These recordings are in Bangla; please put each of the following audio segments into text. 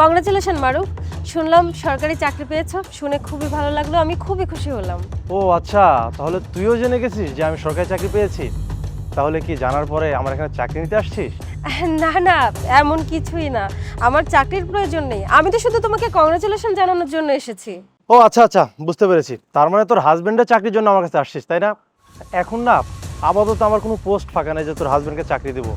কংগ্রাচুলেশন মারুফ শুনলাম সরকারি চাকরি পেয়েছ শুনে খুবই ভালো লাগল আমি খুবই খুশি হলাম। ও আচ্ছা তাহলে তুইও জেনে গেছিস যে আমি সরকারি চাকরি পেয়েছি। তাহলে কি জানার পরে আমার এখানে চাকরি নিতে আসছিস? না না এমন কিছুই না। আমার চাকরির প্রয়োজন নেই। আমি তো শুধু তোমাকে কংগ্রাচুলেশন জানানোর জন্য এসেছি। ও আচ্ছা আচ্ছা বুঝতে পেরেছি। তার মানে তোর হাজবেন্ডের চাকরির জন্য আমার কাছে আসছিস তাই না? এখন না আপাতত আমার কোনো পোস্ট ফাঁকা নেই যে তোর হাজবেন্ডকে চাকরি দেবো।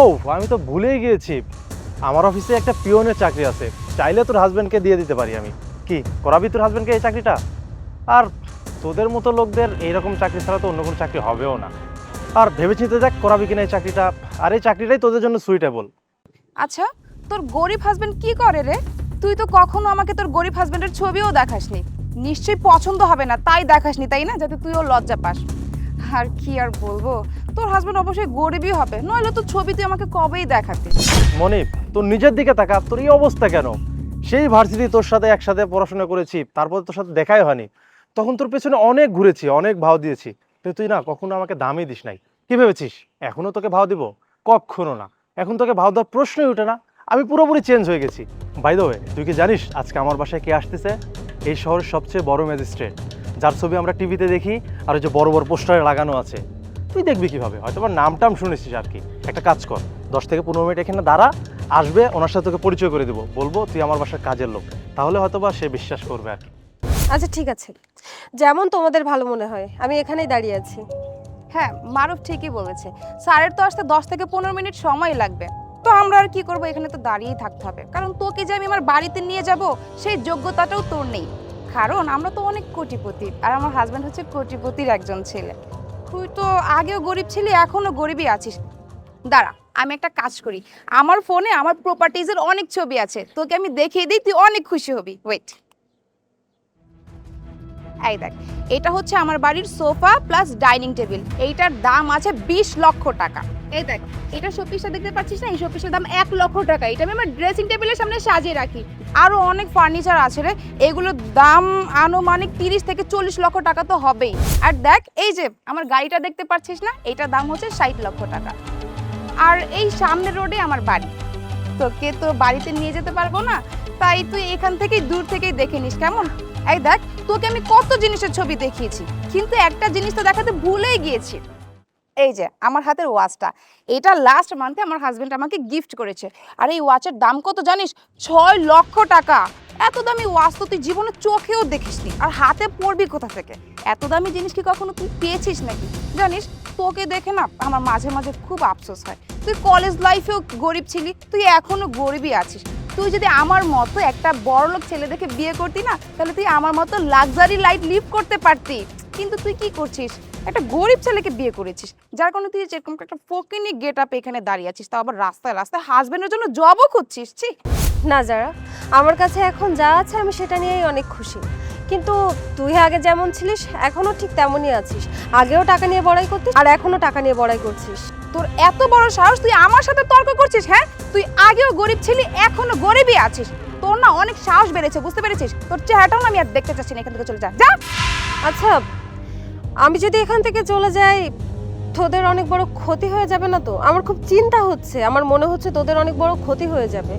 ও আমি তো ভুলেই গিয়েছি। আমার অফিসে একটা পিওনের চাকরি আছে। চাইলে তোর হাজব্যান্ডকে দিয়ে দিতে পারি আমি। কি করাবি তোর হাজব্যান্ডকে এই চাকরিটা? আর তোদের মতো লোকদের এইরকম চাকরি ছাড়া তো অন্য কোনো চাকরি হবেও না। আর ভেবেচিন্তে দেখ করাবি কিনা এই চাকরিটা। আর এই চাকরিটাই তোদের জন্য সুইটেবল আচ্ছা তোর গরিব হাজবেন্ড কি করে রে? তুই তো কখনো আমাকে তোর গরিব হাজবেন্ডের ছবিও দেখাসনি। নিশ্চয়ই পছন্দ হবে না তাই দেখাসনি তাই না? যাতে তুইও লজ্জা পাস। আর কি আর বলব? তোর হাজবেন্ড অবশ্যই গরিবই হবে। নইলে তো ছবি তুই আমাকে কবেই দেখাতে মনিপ তোর নিজের দিকে তাকা তোর এই অবস্থা কেন? সেই ভার্সিটি তোর সাথে একসাথে পড়াশোনা করেছি, তারপর তোর সাথে দেখাই হয়নি। তখন তোর পেছনে অনেক ঘুরেছি, অনেক ভাও দিয়েছি। কিন্তু তুই না কখনো আমাকে দামই দিস নাই। কি ভেবেছিস? এখনও তোকে ভাও দিব? কখনো না। এখন তোকে ভাও দেওয়ার প্রশ্নই ওঠে না। আমি পুরোপুরি চেঞ্জ হয়ে গেছি। বাই ওয়ে তুই কি জানিস আজকে আমার বাসায় কে আসতেছে? এই শহরের সবচেয়ে বড় ম্যাজিস্ট্রেট। যার ছবি আমরা টিভিতে দেখি, আর ওই যে বড় বড় পোস্টারে লাগানো আছে। তুই দেখবি কীভাবে? হয়তো নাম টাম শুনেছিস আর কি। একটা কাজ কর, দশ থেকে পনেরো মিনিট এখানে দাঁড়া আসবে, ওনার সাথে তোকে পরিচয় করে দেবো। বলব, তুই আমার বাসার কাজের লোক। তাহলে হয়তো বা সে বিশ্বাস করবে আর আচ্ছা ঠিক আছে। যেমন তোমাদের ভালো মনে হয়, আমি এখানেই দাঁড়িয়ে আছি। হ্যাঁ মারুফ ঠিকই বলেছে। স্যারের তো আসতে দশ থেকে পনেরো মিনিট সময় লাগবে। তো আমরা আর কি করব, এখানে তো দাঁড়িয়েই থাকতে হবে। কারণ তোকে যে আমি আমার বাড়িতে নিয়ে যাব, সেই যোগ্যতাটাও তোর নেই। কারণ আমরা তো অনেক কোটিপতি, আর আমার হাজব্যান্ড হচ্ছে কোটিপতির একজন ছেলে। তুই তো আগেও গরিব ছিলি, এখনও গরিবই আছিস। দাঁড়া আমি একটা কাজ করি। আমার ফোনে আমার প্রপার্টিজের অনেক ছবি আছে। তোকে আমি দেখিয়ে দিই, তুই অনেক খুশি হবি। ওয়েট এই দেখ, এটা হচ্ছে আমার বাড়ির সোফা প্লাস ডাইনিং টেবিল এইটার দাম আছে বিশ লক্ষ টাকা। এই দেখ, এটা শোপিসটা দেখতে পাচ্ছিস না? এই শোপিসের দাম এক লক্ষ টাকা। এটা আমি আমার ড্রেসিং টেবিলের সামনে সাজিয়ে রাখি। আরও অনেক ফার্নিচার আছে রে। এগুলোর দাম আনুমানিক তিরিশ থেকে চল্লিশ লক্ষ টাকা তো হবেই। আর দেখ, এই যে, আমার গাড়িটা দেখতে পাচ্ছিস না? এটার দাম হচ্ছে ষাট লক্ষ টাকা। আর এই সামনের রোডে আমার বাড়ি। তোকে তো বাড়িতে নিয়ে যেতে পারব না, তাই তুই এখান থেকেই দূর থেকেই দেখে নিস, কেমন? এই দেখ, তোকে আমি কত জিনিসের ছবি দেখিয়েছি, কিন্তু একটা জিনিস তো দেখাতে ভুলেই গিয়েছি। এই যে, আমার হাতের ওয়াচটা, এটা লাস্ট মান্থে আমার হাজবেন্ড আমাকে গিফট করেছে, আর এই ওয়াচের দাম কত জানিস? ছয় লক্ষ টাকা। এত দামি ওয়াচ তো তুই জীবনে চোখেও দেখিসনি। আর হাতে পড়বি কোথা থেকে? এত দামি জিনিস কি কখনো তুই পেয়েছিস নাকি? জানিস, তোকে দেখে না আমার মাঝে মাঝে খুব আফসোস হয়। তুই কলেজ লাইফেও গরিব ছিলি, তুই এখনও গরিবই আছিস। তুই যদি আমার মতো একটা বড়লোক ছেলে দেখে বিয়ে করতি না, তাহলে তুই আমার মতো লাক্সারি লাইফ লিভ করতে পারতি। কিন্তু তুই কি করছিস? একটা গরিব ছেলেকে বিয়ে করেছিস, যার কারণে তুই যেরকম একটা ফকিনি গেট আপ এখানে দাঁড়িয়ে আছিস, তাও আবার রাস্তায় রাস্তায় হাজবেন্ডের জন্য জবও খুঁজছিস, ছি। না, যারা। আমার কাছে এখন যা আছে আমি সেটা নিয়েই অনেক খুশি। কিন্তু তুই আগে যেমন ছিলিস এখনও ঠিক তেমনই আছিস। আগেও টাকা নিয়ে বড়াই করতিস, আর এখনও টাকা নিয়ে বড়াই করছিস। তোর এত বড় সাহস তুই আমার সাথে তর্ক করছিস হ্যাঁ? তুই আগেও গরিব ছিলি, এখনও গরিবই আছিস। তোর না অনেক সাহস বেড়েছে, বুঝতে পেরেছিস? তোর চেহারাটাও আমি আর দেখতে চাচ্ছি না এখান থেকে চলে যা যা। আচ্ছা আমি যদি এখান থেকে চলে যাই, তোদের অনেক বড় ক্ষতি হয়ে যাবে না তো? আমার খুব চিন্তা হচ্ছে, আমার মনে হচ্ছে তোদের অনেক বড় ক্ষতি হয়ে যাবে।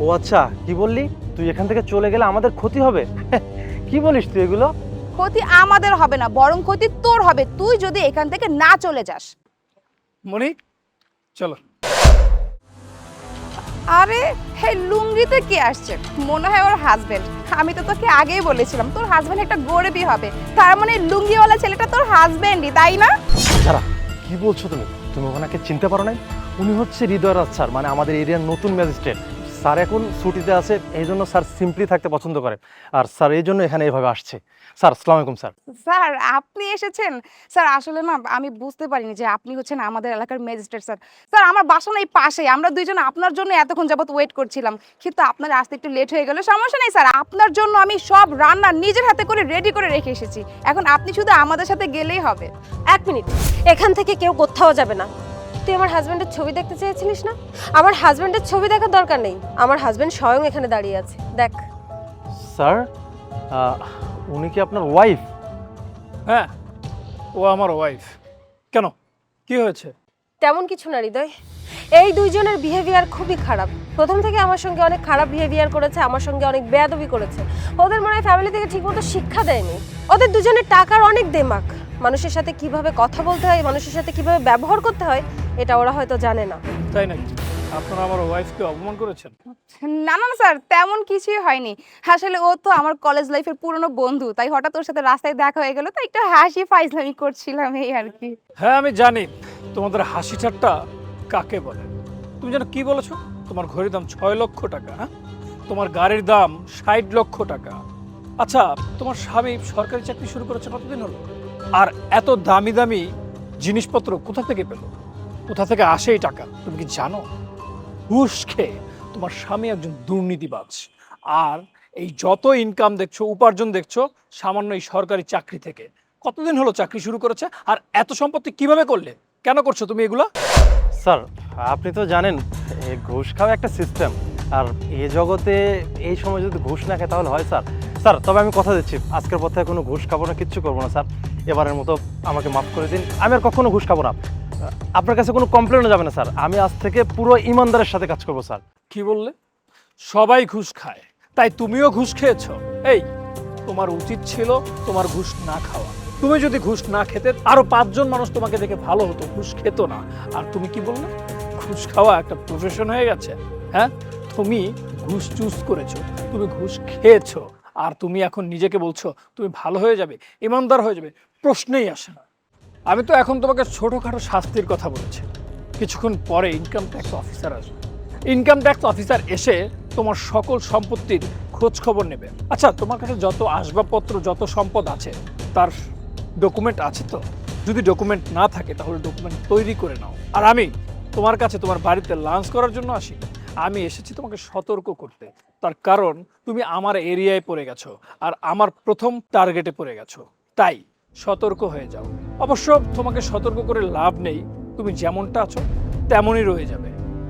ও আচ্ছা কি বললি? তুই এখান থেকে চলে গেলে আমাদের ক্ষতি হবে? কি বলিস তুই এগুলো? ক্ষতি আমাদের হবে না বরং ক্ষতি তোর হবে। তুই যদি এখান থেকে না চলে যাস। মনি চলো। আরে হে লুঙ্গিতে কে আসছে? মনে হয় ওর হাজবেন্ড আমি তো তোকে আগেই বলেছিলাম তোর হাজবেন্ড একটা গরিবই হবে। তার মানে লুঙ্গিওয়ালা ছেলেটা তোর হাজবেন্ডই তাই না? যারা কি বলছো তুমি? তুমি ওনাকে চিনতে পারো নাই? উনি হচ্ছে হৃদয় রাজ স্যার মানে আমাদের এরিয়ার নতুন ম্যাজিস্ট্রেট স্যার এখন ছুটিতে আছে এই জন্য স্যার সিম্পলি থাকতে পছন্দ করে। আর স্যার এই জন্য এখানে এভাবে আসছে। স্যার আসসালামু আলাইকুম স্যার। স্যার আপনি এসেছেন? স্যার আসলে না আমি বুঝতে পারিনি যে আপনি হচ্ছেন আমাদের এলাকার ম্যাজিস্ট্রেট স্যার। স্যার আমার বাসা এই পাশেই। আমরা দুইজন আপনার জন্য এতক্ষণ যাবত ওয়েট করছিলাম। কিন্তু আপনার আসতে একটু লেট হয়ে গেল। সমস্যা নেই স্যার। আপনার জন্য আমি সব রান্না নিজের হাতে করে রেডি করে রেখে এসেছি। এখন আপনি শুধু আমাদের সাথে গেলেই হবে। এক মিনিট। এখান থেকে কেউ কোথাও যাবে না। তুই আমার হাজব্যান্ডের ছবি দেখতে চেয়েছিলিস না? আমার হাজব্যান্ডের ছবি দেখার দরকার নেই। আমার হাজব্যান্ড স্বয়ং এখানে দাঁড়িয়ে আছে। দেখ। স্যার উনি কি আপনার ওয়াইফ হ্যাঁ ও আমার ওয়াইফ কেন? কি হয়েছে? তেমন কিছু না হৃদয়। এই দুইজনের বিহেভিয়ার খুবই খারাপ। প্রথম থেকে আমার সঙ্গে অনেক খারাপ বিহেভিয়ার করেছে আমার সঙ্গে অনেক বেয়াদবি করেছে। ওদের মনে হয় ফ্যামিলি থেকে ঠিকমতো শিক্ষা দেয়নি। ওদের দুজনের টাকার অনেক দেমাক মানুষের সাথে কীভাবে কথা বলতে হয় মানুষের সাথে কীভাবে ব্যবহার করতে হয় এটা ওরা হয়তো জানে না। তাই নাকি? আপনারা আমার ওয়াইফকে অপমান করেছেন? না না না স্যার তেমন কিছুই হয়নি। আসলে ও তো আমার কলেজ লাইফের পুরনো বন্ধু তাই হঠাৎ ওর সাথে রাস্তায় দেখা হয়ে গেল তাই একটু হাসি ফাইজলামি করছিলাম এই আর কি। হ্যাঁ আমি জানি। তোমাদের হাসি ঠাট্টা কাকে বলে? তুমি যেন কি বলেছ? তোমার ঘড়ির দাম ছয় লক্ষ টাকা হ্যাঁ? তোমার গাড়ির দাম ষাট লক্ষ টাকা। আচ্ছা তোমার স্বামী সরকারি চাকরি শুরু করেছে কতদিন হলো? আর এত দামি দামি জিনিসপত্র কোথা থেকে পেল? কোথা থেকে আসে এই টাকা? তুমি কি জানো? ঘুষ খেয়ে তোমার স্বামী একজন দুর্নীতিবাজ। আর এই যত ইনকাম দেখছ, উপার্জন দেখছ, সামান্য এই সরকারি চাকরি থেকে। কতদিন হলো চাকরি শুরু করেছে? আর এত সম্পত্তি কীভাবে করলে? কেন করছ তুমি এগুলো? স্যার, আপনি তো জানেন ঘুষ খাওয়া একটা সিস্টেম আর এ জগতে এই সময় যদি ঘুষ না খায়, তাহলে হয় স্যার। স্যার, তবে আমি কথা দিচ্ছি, আজকের পথে কোনো ঘুষ খাব না, কিচ্ছু করব না, স্যার। এবারের মতো আমাকে মাফ করে দিন। আমি আর কখনো ঘুষ খাব না। আপনার কাছে কোনো কমপ্লেনও যাবে না, স্যার। আমি আজ থেকে পুরো ইমানদারের সাথে কাজ করব, স্যার। কি বললে? সবাই ঘুষ খায়। তাই তুমিও ঘুষ খেয়েছ। এই, তোমার উচিত ছিল তোমার ঘুষ না খাওয়া। তুমি যদি ঘুষ না খেতে, আরও পাঁচজন মানুষ তোমাকে দেখে ভালো হতো, ঘুষ খেত না। আর তুমি কি বললে? ঘুষ খাওয়া একটা প্রফেশন হয়ে গেছে। হ্যাঁ? তুমি ঘুষ চুজ করেছ, তুমি ঘুষ খেয়েছো, আর তুমি এখন নিজেকে বলছো, তুমি ভালো হয়ে যাবে, ইমানদার হয়ে যাবে, প্রশ্নেই আসে না। আমি তো এখন তোমাকে ছোটোখাটো শাস্তির কথা বলেছি। কিছুক্ষণ পরে ইনকাম ট্যাক্স অফিসার আসবে। ইনকাম ট্যাক্স অফিসার এসে তোমার সকল সম্পত্তির খোঁজ খবর নেবে। আচ্ছা তোমার কাছে যত আসবাবপত্র, যত সম্পদ আছে, তার ডকুমেন্ট আছে তো? যদি ডকুমেন্ট না থাকে, তাহলে ডকুমেন্ট তৈরি করে নাও। আর আমি তোমার কাছে তোমার বাড়িতে লাঞ্চ করার জন্য আসি। আমি এসেছি তোমাকে সতর্ক করতে। তার কারণ, তুমি আমার এরিয়ায় পড়ে গেছো। আর আমার প্রথম টার্গেটে পড়ে গেছো। তাই সতর্ক হয়ে যাও। অবশ্য তোমাকে সতর্ক করে লাভ নেই। তুমি যেমনটা আছো, তেমনই রয়ে যাবে।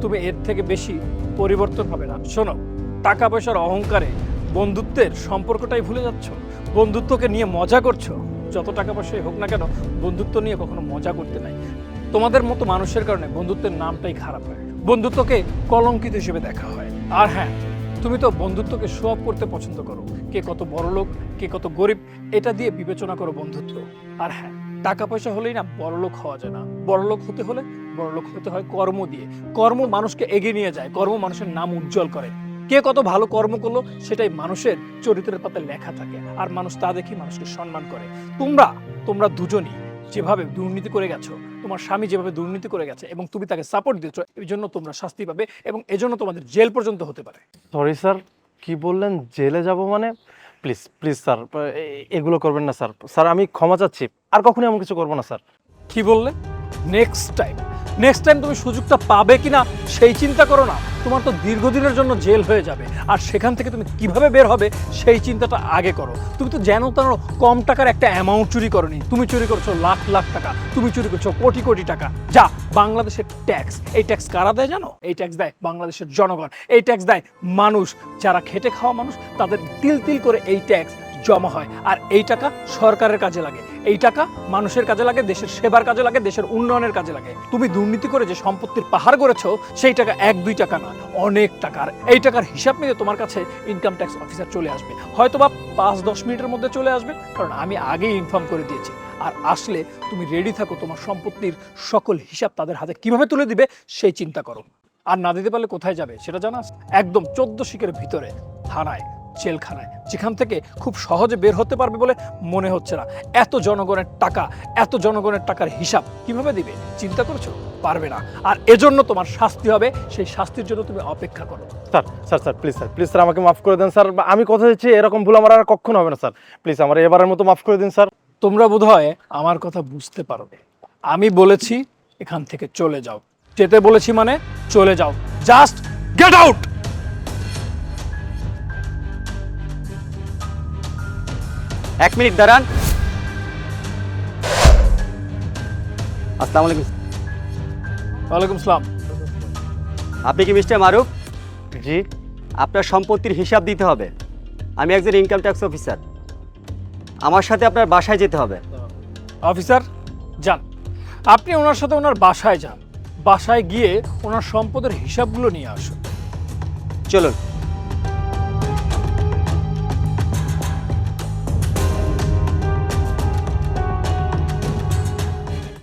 তুমি এর থেকে বেশি পরিবর্তন হবে না। শোনো টাকা পয়সার অহংকারে বন্ধুত্বের সম্পর্কটাই ভুলে যাচ্ছ। বন্ধুত্বকে নিয়ে মজা করছ। যত টাকা পয়সাই হোক না কেন, বন্ধুত্ব নিয়ে কখনো মজা করতে নাই। তোমাদের মতো মানুষের কারণে বন্ধুত্বের নামটাই খারাপ হয়। বন্ধুত্বকে কলঙ্কিত হিসেবে দেখা হয়। আর হ্যাঁ তুমি তো বন্ধুত্বকে শো অফ করতে পছন্দ করো। কে কত বড় লোক, কে কত গরিব, এটা দিয়ে বিবেচনা করো বন্ধুত্ব। আর হ্যাঁ টাকা পয়সা হলেই না বড়লোক হওয়া যায় না। বড়লোক হতে হলে বড়লোক হতে হয় কর্ম দিয়ে। কর্ম মানুষকে এগিয়ে নিয়ে যায়, কর্ম মানুষের নাম উজ্জ্বল করে। কে কত ভালো কর্ম করল, সেটাই মানুষের চরিত্রের পাতে লেখা থাকে। আর মানুষ তা দেখি মানুষকে সম্মান করে। তোমরা তোমরা দুজনই যেভাবে দুর্নীতি করে গেছো তোমার স্বামী যেভাবে দুর্নীতি করে গেছে এবং তুমি তাকে সাপোর্ট দিচ্ছ এই জন্য তোমরা শাস্তি পাবে এবং এজন্য তোমাদের জেল পর্যন্ত হতে পারে। সরি স্যার কি বললেন? জেলে যাব মানে? প্লিজ প্লিজ স্যার এগুলো করবেন না স্যার স্যার আমি ক্ষমা চাচ্ছি। আর কখনোই এমন কিছু করব না স্যার কি বললে নেক্সট টাইম নেক্সট টাইম তুমি সুযোগটা পাবে কিনা সেই চিন্তা করো না। তোমার তো দীর্ঘদিনের জন্য জেল হয়ে যাবে। আর সেখান থেকে তুমি কীভাবে বের হবে সেই চিন্তাটা আগে করো। তুমি তো যেন তেন কম টাকার একটা অ্যামাউন্ট চুরি করনি। তুমি চুরি করছ লাখ লাখ টাকা। তুমি চুরি করছ কোটি কোটি টাকা। যা, বাংলাদেশের ট্যাক্স এই ট্যাক্স কারা দেয় জানো? এই ট্যাক্স দেয় বাংলাদেশের জনগণ। এই ট্যাক্স দেয় মানুষ। যারা খেটে খাওয়া মানুষ, তাদের তিল তিল করে এই ট্যাক্স জমা হয়। আর এই টাকা সরকারের কাজে লাগে। এই টাকা মানুষের কাজে লাগে, দেশের সেবার কাজে লাগে, দেশের উন্নয়নের কাজে লাগে। তুমি দুর্নীতি করে যে সম্পত্তির পাহাড় করেছ সেই টাকা এক, দুই টাকা না, অনেক টাকার এই টাকার হিসাব নিয়ে তোমার কাছে ইনকাম ট্যাক্স অফিসার চলে আসবে। হয়তো বা পাঁচ, দশ মিনিটের মধ্যে চলে আসবে, কারণ আমি আগেই ইনফর্ম করে দিয়েছি। আর আসলে তুমি রেডি থাকো, তোমার সম্পত্তির সকল হিসাব তাদের হাতে কীভাবে তুলে দিবে, সেই চিন্তা করো। আর না দিতে পারলে কোথায় যাবে, সেটা জানাস? একদম চোদ্দ শিকের ভিতরে, থানায়। জেলখানায় যেখান থেকে খুব সহজে বের হতে পারবে বলে মনে হচ্ছে না। এত জনগণের টাকা এত জনগণের টাকার হিসাব কীভাবে দিবে? চিন্তা করছ? পারবে না। আর এজন্য তোমার শাস্তি হবে সেই শাস্তির জন্য তুমি অপেক্ষা করো। Sir sir sir please sir please sir আমাকে মাফ করে দেন স্যার। আমি কথা দিচ্ছি এরকম ভুল আমার আর কখনো হবে না স্যার। প্লিজ আমার এবারের মতো মাফ করে দিন স্যার। তোমরা বোধহয় আমার কথা বুঝতে পারবে আমি বলেছি এখান থেকে চলে যাও। যেতে বলেছি মানে চলে যাও। জাস্ট গেট আউট এক মিনিট দাঁড়ান। আসসালামু আলাইকুম। ওয়ালাইকুম সালাম। আপনি কি মিস্টার মারুফ? জি। আপনার সম্পত্তির হিসাব দিতে হবে। আমি একজন ইনকাম ট্যাক্স অফিসার আমার সাথে আপনার বাসায় যেতে হবে। অফিসার যান। আপনি ওনার সাথে ওনার বাসায় যান। বাসায় গিয়ে ওনার সম্পদের হিসাবগুলো নিয়ে আসুন। চলুন।